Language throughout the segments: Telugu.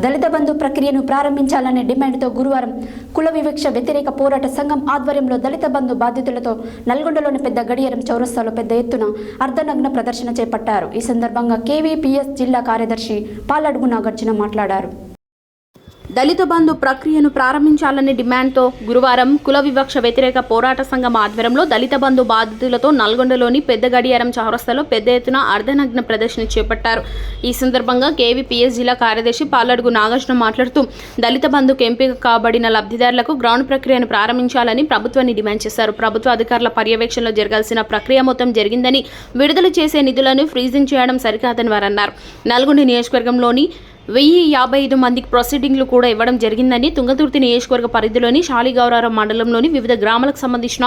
దళిత బంధు ప్రక్రియను ప్రారంభించాలనే డిమాండ్తో గురువారం కుల వివక్ష వ్యతిరేక పోరాట సంఘం ఆధ్వర్యంలో దళిత బంధు బాధితులతో నల్గొండలోని పెద్ద గడియారం చౌరస్తాలో పెద్ద ఎత్తున అర్ధనగ్న ప్రదర్శన చేపట్టారు. ఈ సందర్భంగా కేవీపీఎస్ జిల్లా కార్యదర్శి పాలడుగు నాగార్జున మాట్లాడారు. దళిత బంధు ప్రక్రియను ప్రారంభించాలనే డిమాండ్తో గురువారం కుల వివక్ష వ్యతిరేక పోరాట సంఘం ఆధ్వర్యంలో దళిత బంధు బాధితులతో నల్గొండలోని పెద్ద గడియారం చౌరస్తాలో పెద్ద ఎత్తున అర్ధనగ్న ప్రదర్శన చేపట్టారు. ఈ సందర్భంగా కేవీపీఎస్ జిల్లా కార్యదర్శి పాలడుగు నాగార్జున మాట్లాడుతూ దళిత బంధుకు ఎంపిక కాబడిన లబ్ధిదారులకు గ్రౌండ్ ప్రక్రియను ప్రారంభించాలని ప్రభుత్వాన్ని డిమాండ్ చేశారు. ప్రభుత్వ అధికారుల పర్యవేక్షణలో జరగాల్సిన ప్రక్రియ మొత్తం జరిగిందని విడుదల చేసే నిధులను ఫ్రీజింగ్ చేయడం సరికాదని వారన్నారు. నల్గొండ నియోజకవర్గంలోని వెయ్యి యాభై ఐదు మందికి ప్రొసీడింగ్లు కూడా ఇవ్వడం జరిగిందని తుంగతుర్తి నియోజకవర్గ పరిధిలోని శాలిగౌరారం మండలంలోని వివిధ గ్రామాలకు సంబంధించిన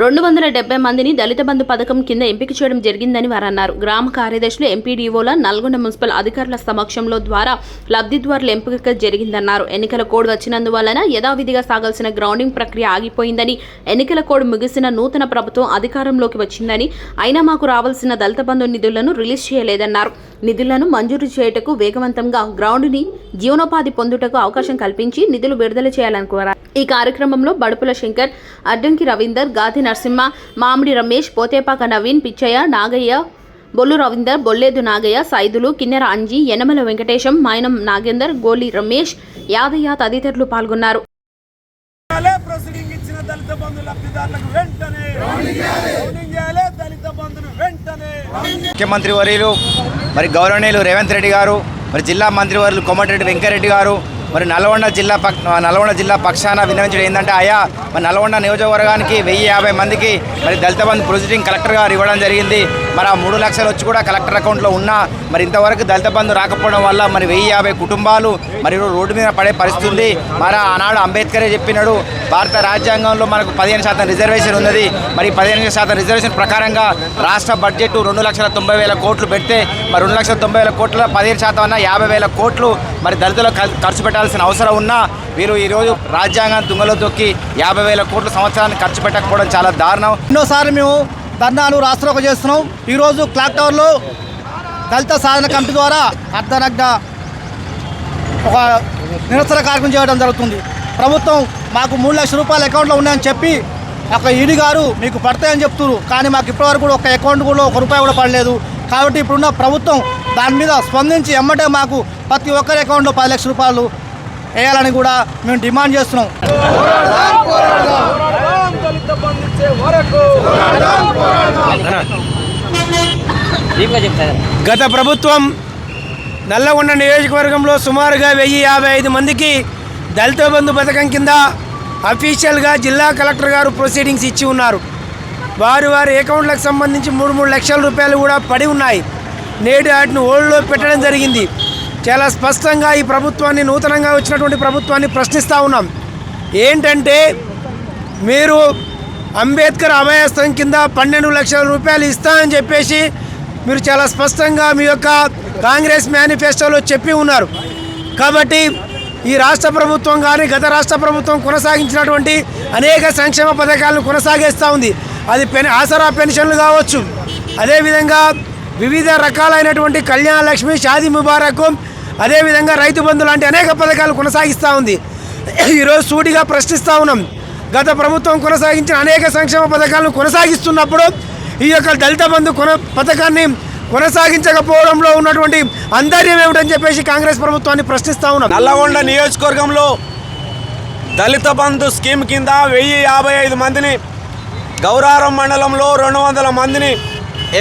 రెండు వందల డెబ్బై మందిని దళిత బంధు పథకం కింద ఎంపిక చేయడం జరిగిందని వారు అన్నారు గ్రామ కార్యదర్శులు ఎంపీడీఓల నల్గొండ మున్సిపల్ అధికారుల సమక్షంలో ద్వారా లబ్ధిదారుల ఎంపిక జరిగిందన్నారు. ఎన్నికల కోడ్ వచ్చినందువలన యథావిధిగా సాగాల్సిన గ్రౌండింగ్ ప్రక్రియ ఆగిపోయిందని ఎన్నికల కోడ్ ముగిసిన నూతన ప్రభుత్వం అధికారంలోకి వచ్చిందని అయినా మాకు రావాల్సిన దళిత బంధు నిధులను రిలీజ్ చేయలేదన్నారు. నిధులను మంజూరు చేయుటకు వేగవంతంగా గ్రౌండ్ని జీవనోపాధి పొందుటకు అవకాశం కల్పించి నిధులు విడుదల చేయాలని కోరారు ఈ కార్యక్రమంలో బడుపుల శంకర్ అడ్డంకి రవీందర్ గాది నరసింహ మామిడి రమేష్ పోతేపాక నవీన్ పిచ్చయ్య నాగయ్య బొల్లు రవీందర్ బొల్లేదు నాగయ్య సైదులు కిన్నెర అంజి యనమల వెంకటేశం మైనం నాగేందర్ గోలి రమేష్ యాదయ్య తదితరులు పాల్గొన్నారు. దళిత బంధు లబ్ధిదారులకు వెంటనే ముఖ్యమంత్రి వర్యులు మరి గౌరవనీయులు రేవంత్ రెడ్డి గారు మరి జిల్లా మంత్రివర్యులు కోమటిరెడ్డి వెంకరెడ్డి గారు మరి నల్గొండ జిల్లా పక్ నల్గొండ జిల్లా పక్షాన విన్నవించడం ఏంటంటే ఆయా మరి నల్గొండ నియోజకవర్గానికి వెయ్యి యాభై మందికి మరి దళిత బంధు ప్రొసీడింగ్ కలెక్టర్ గారు ఇవ్వడం జరిగింది. మరి ఆ మూడు లక్షలు వచ్చి కూడా కలెక్టర్ అకౌంట్లో ఉన్నా మరి ఇంతవరకు దళిత బంధు రాకపోవడం వల్ల మరి వెయ్యి యాభై కుటుంబాలు మరి రోడ్డు మీద పడే పరిస్థితి ఉంది మరి ఆనాడు అంబేద్కరే చెప్పినాడు భారత రాజ్యాంగంలో మనకు పదిహేను శాతం రిజర్వేషన్ ఉన్నది. మరి పదిహేను శాతం రిజర్వేషన్ ప్రకారంగా రాష్ట్ర బడ్జెట్ రెండు లక్షల తొంభై వేల కోట్లు పెడితే మరి రెండు లక్షల తొంభై వేల కోట్ల పదిహేను శాతం అన్న యాభై వేల కోట్లు మరి దళితులకు ఖర్చు పెట్టాల్సిన అవసరం ఉన్నా వీరు ఈరోజు రాజ్యాంగం తుంగలో తొక్కి యాభై వేల కోట్ల సంవత్సరాన్ని ఖర్చు పెట్టకపోవడం చాలా దారుణం. ఎన్నోసార్లు మేము ధర్నాను రాష్ట్రోక చేస్తున్నాం. ఈరోజు క్లాక్ టవర్లో దళిత సాధన కమిటీ ద్వారా అర్ధనగ్న ఒక నిరసన కార్యక్రమం చేయడం జరుగుతుంది. ప్రభుత్వం మాకు మూడు లక్షల రూపాయల అకౌంట్లో ఉన్నాయని చెప్పి ఒక ఈడీ గారు మీకు పడతాయని చెప్తున్నారు. కానీ మాకు ఇప్పటివరకు కూడా ఒక అకౌంట్ కూడా ఒక రూపాయి కూడా పడలేదు. కాబట్టి ఇప్పుడున్న ప్రభుత్వం దాని మీద స్పందించి ఎమ్మటే మాకు ప్రతి ఒక్కరి అకౌంట్లో పది లక్షల రూపాయలు వేయాలని కూడా మేము డిమాండ్ చేస్తున్నాం పోరాడదాం దళిత బంధు ఇచ్చే వరకు గత ప్రభుత్వం నల్లగొండ నియోజకవర్గంలో సుమారుగా వెయ్యి యాభై ఐదు మందికి దళిత బంధు పథకం కింద అఫీషియల్గా జిల్లా కలెక్టర్ గారు ప్రొసీడింగ్స్ ఇచ్చి ఉన్నారు. వారి వారి అకౌంట్లకు సంబంధించి మూడు మూడు లక్షల రూపాయలు కూడా పడి ఉన్నాయి. నేడు వాటిని ఓల్డ్లో పెట్టడం జరిగింది. చాలా స్పష్టంగా ఈ ప్రభుత్వాన్ని నూతనంగా వచ్చినటువంటి ప్రభుత్వాన్ని ప్రశ్నిస్తూ ఉన్నాం. ఏంటంటే మీరు అంబేద్కర్ అభయస్థం కింద పన్నెండు లక్షల రూపాయలు ఇస్తామని చెప్పేసి మీరు చాలా స్పష్టంగా మీ యొక్క కాంగ్రెస్ మేనిఫెస్టోలో చెప్పి ఉన్నారు. కాబట్టి ఈ రాష్ట్ర ప్రభుత్వం కానీ గత రాష్ట్ర ప్రభుత్వం కొనసాగించినటువంటి అనేక సంక్షేమ పథకాలను కొనసాగిస్తూ ఉంది. అది పెన్ ఆసరా పెన్షన్లు కావచ్చు. అదేవిధంగా వివిధ రకాలైనటువంటి కళ్యాణ లక్ష్మి షాదీ ముబారక్ అదేవిధంగా రైతు బంధు లాంటి అనేక పథకాలు కొనసాగిస్తూ ఉంది. ఈరోజు సూటిగా ప్రశ్నిస్తూ ఉన్నాం. గత ప్రభుత్వం కొనసాగించిన అనేక సంక్షేమ పథకాలను కొనసాగిస్తున్నప్పుడు ఈ యొక్క దళిత బంధు కొన పథకాన్ని కొనసాగించకపోవడంలో ఉన్నటువంటి అందర్యం ఏమిటని చెప్పేసి కాంగ్రెస్ ప్రభుత్వాన్ని ప్రశ్నిస్తా ఉన్నాం. నల్లగొండ నియోజకవర్గంలో దళిత బంధు స్కీమ్ కింద వెయ్యి యాభై ఐదు మందిని గౌరారం మండలంలో రెండు వందల మందిని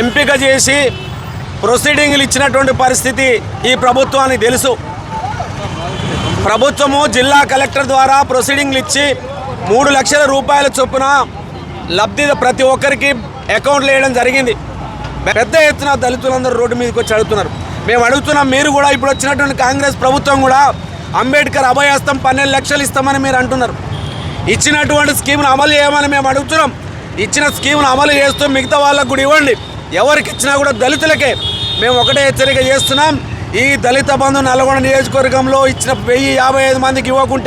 ఎంపిక చేసి ప్రొసీడింగ్లు ఇచ్చినటువంటి పరిస్థితి ఈ ప్రభుత్వానికి తెలుసు. ప్రభుత్వము జిల్లా కలెక్టర్ ద్వారా ప్రొసీడింగ్లు ఇచ్చి మూడు లక్షల రూపాయల చొప్పున లబ్ధి ప్రతి ఒక్కరికి అకౌంట్లు వేయడం జరిగింది. పెద్ద ఎత్తున దళితులందరూ రోడ్డు మీదకి వచ్చి అడుగుతున్నారు. మేము అడుగుతున్నాం మీరు కూడా ఇప్పుడు వచ్చినటువంటి కాంగ్రెస్ ప్రభుత్వం కూడా అంబేద్కర్ అభయస్తం పన్నెండు లక్షలు ఇస్తామని మీరు అంటున్నారు. ఇచ్చినటువంటి స్కీమ్ను అమలు చేయమని మేము అడుగుతున్నాం. ఇచ్చిన స్కీమ్ను అమలు చేస్తూ మిగతా వాళ్ళకు కూడా ఇవ్వండి. ఎవరికి ఇచ్చినా కూడా దళితులకే మేము ఒకటే హెచ్చరిక చేస్తున్నాం. ఈ దళిత బంధు నల్గొండ నియోజకవర్గంలో ఇచ్చిన వెయ్యి యాభై ఐదు మందికి ఇవ్వకుంటే